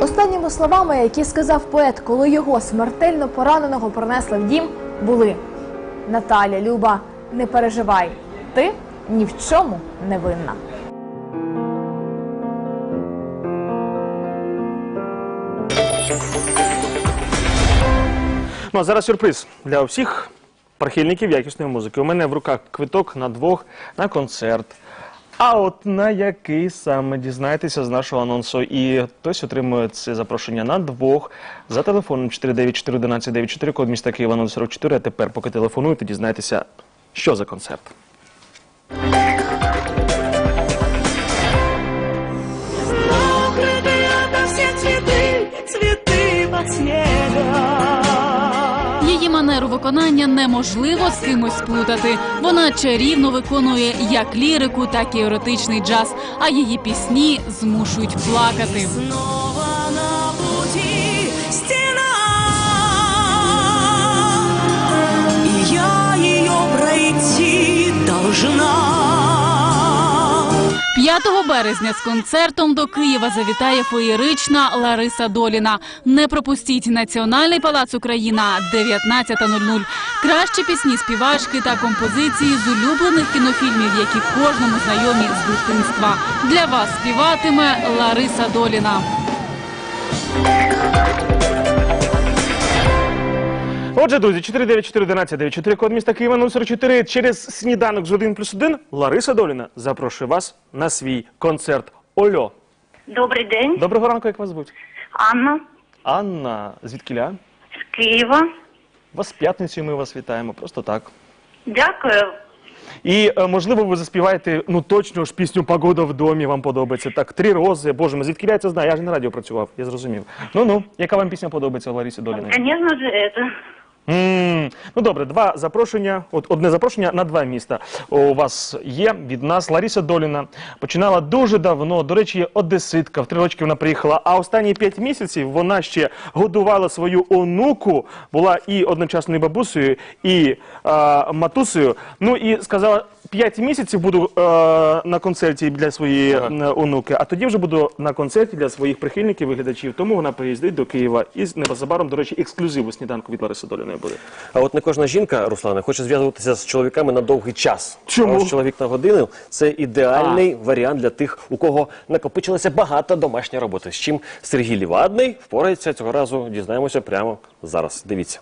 Останніми словами, які сказав поет, коли його смертельно пораненого принесли в дім, були Наталя, Люба, не переживай, ти ні в чому не винна. Ну а зараз сюрприз для всіх прихильників якісної музики. У мене в руках квиток на двох на концерт. А от на який саме дізнаєтеся з нашого анонсу. І хтось отримує це запрошення на двох за телефоном 494-1194, код міста Києва 044. А тепер, поки телефонуєте, дізнаєтеся, що за концерт. Манеру виконання неможливо з кимось сплутати. Вона чарівно виконує як лірику, так і еротичний джаз. А її пісні змушують плакати. 5 березня з концертом до Києва завітає феєрична Лариса Доліна. Не пропустіть Національний палац Україна 19.00. Кращі пісні співачки та композиції з улюблених кінофільмів, які кожному знайомі з дитинства. Для вас співатиме Лариса Доліна. Отже, друзі, 494-1194, код міста Києва 044. Через сніданок з 1 плюс 1 Лариса Доліна запрошує вас на свій концерт Ольо. Добрий день, Доброго ранку, як вас звуть? Анна Анна, звідкіля? з Києва. Вас з п'ятницею ми вас вітаємо, просто так. Дякую. І е, можливо, ви заспіваєте ну точно ж пісню Погода в домі вам подобається. Так, три рози. Боже мій, звідки я це знаю? Я ж на радіо працював, я зрозумів. Ну ну, яка вам пісня подобається Ларісі Доліної? Конечно же, это. Ну добре, два запрошення. От одне запрошення на два міста. У вас є від нас Ларіса Доліна. Починала дуже давно. До речі, є одеситка. В три рочки вона приїхала. А останні п'ять місяців вона ще годувала свою онуку, була і одночасною бабусею, і а, матусею. Ну і сказала. П'ять місяців буду е, на концерті для своєї е, онуки, а тоді вже буду на концерті для своїх прихильників і глядачів. Тому вона приїздить до Києва і з- незабаром, до речі, ексклюзиву сніданку від Лариси Доліної буде. А от не кожна жінка, Руслане, хоче зв'язуватися з чоловіками на довгий час. Чому? А ось чоловік на годину це ідеальний варіант для тих, у кого накопичилося багато домашньої роботи. З чим Сергій Лівадний впорається цього разу. Дізнаємося прямо зараз. Дивіться.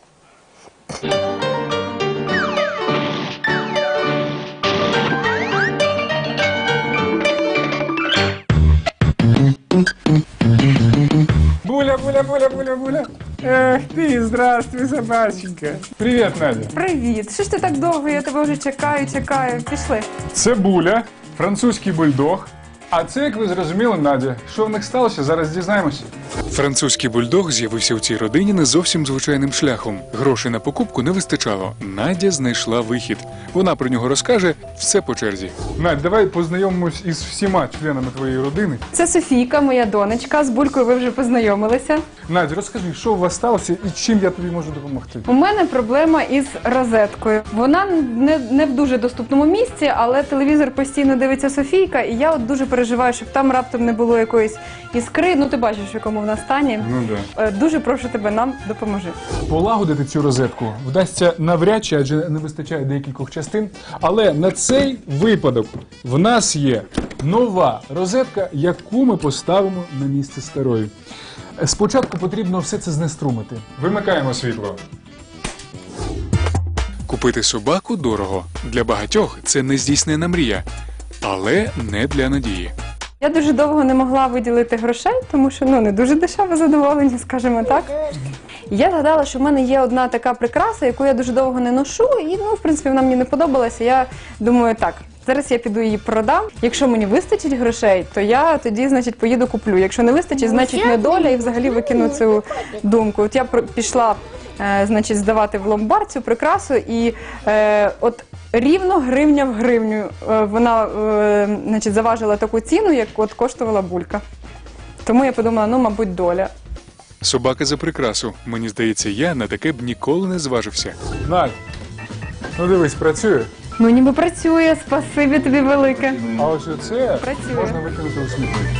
Буля, буля, буля. Эх ты, здравствуй, собаченька. Привіт, Надя. Привіт. Що ж ти так довго? Я тебе вже чекаю, чекаю. Пішли. Це Буля, французький бульдог. А це, як ви зрозуміли, Надя. Що в них сталося, зараз дізнаємося. Французький бульдог з'явився у цій родині не зовсім звичайним шляхом. Грошей на покупку не вистачало. Надя знайшла вихід. Вона про нього розкаже все по черзі. Надь, давай познайомимось із всіма членами твоєї родини. Це Софійка, моя донечка. З булькою ви вже познайомилися. Надь, розкажи, що у вас сталося і чим я тобі можу допомогти. У мене проблема із розеткою. Вона не, не в дуже доступному місці, але телевізор постійно дивиться Софійка, і я от дуже переживаю, щоб там раптом не було якоїсь іскри. Ну ти бачиш, в якому вона стані. Ну да. Е, Дуже прошу тебе, нам допоможи. Полагодити цю розетку вдасться навряд чи, адже не вистачає декількох частин. Але на цей випадок в нас є нова розетка, яку ми поставимо на місце старої. Спочатку потрібно все це знеструмити. Вимикаємо світло. Купити собаку дорого. Для багатьох це нездійснена мрія, але не для надії. Я дуже довго не могла виділити грошей, тому що ну не дуже дешеве задоволення, скажімо так. Я згадала, що в мене є одна така прикраса, яку я дуже довго не ношу, і ну, в принципі, вона мені не подобалася. Я думаю, так. Зараз я піду її продам. Якщо мені вистачить грошей, то я тоді, значить, поїду куплю. Якщо не вистачить, значить не доля і взагалі викину цю думку. От я про- пішла, значить, здавати в ломбард цю прикрасу, і е, от рівно гривня в гривню е, вона е, значить, заважила таку ціну, як от коштувала булька. Тому я подумала, ну, мабуть, доля. Собака за прикрасу. Мені здається, я на таке б ніколи не зважився. Надь, ну дивись, працює. Ну, ніби працює, спасибі тобі велике. А ось це Працює. можна викинути у смітник.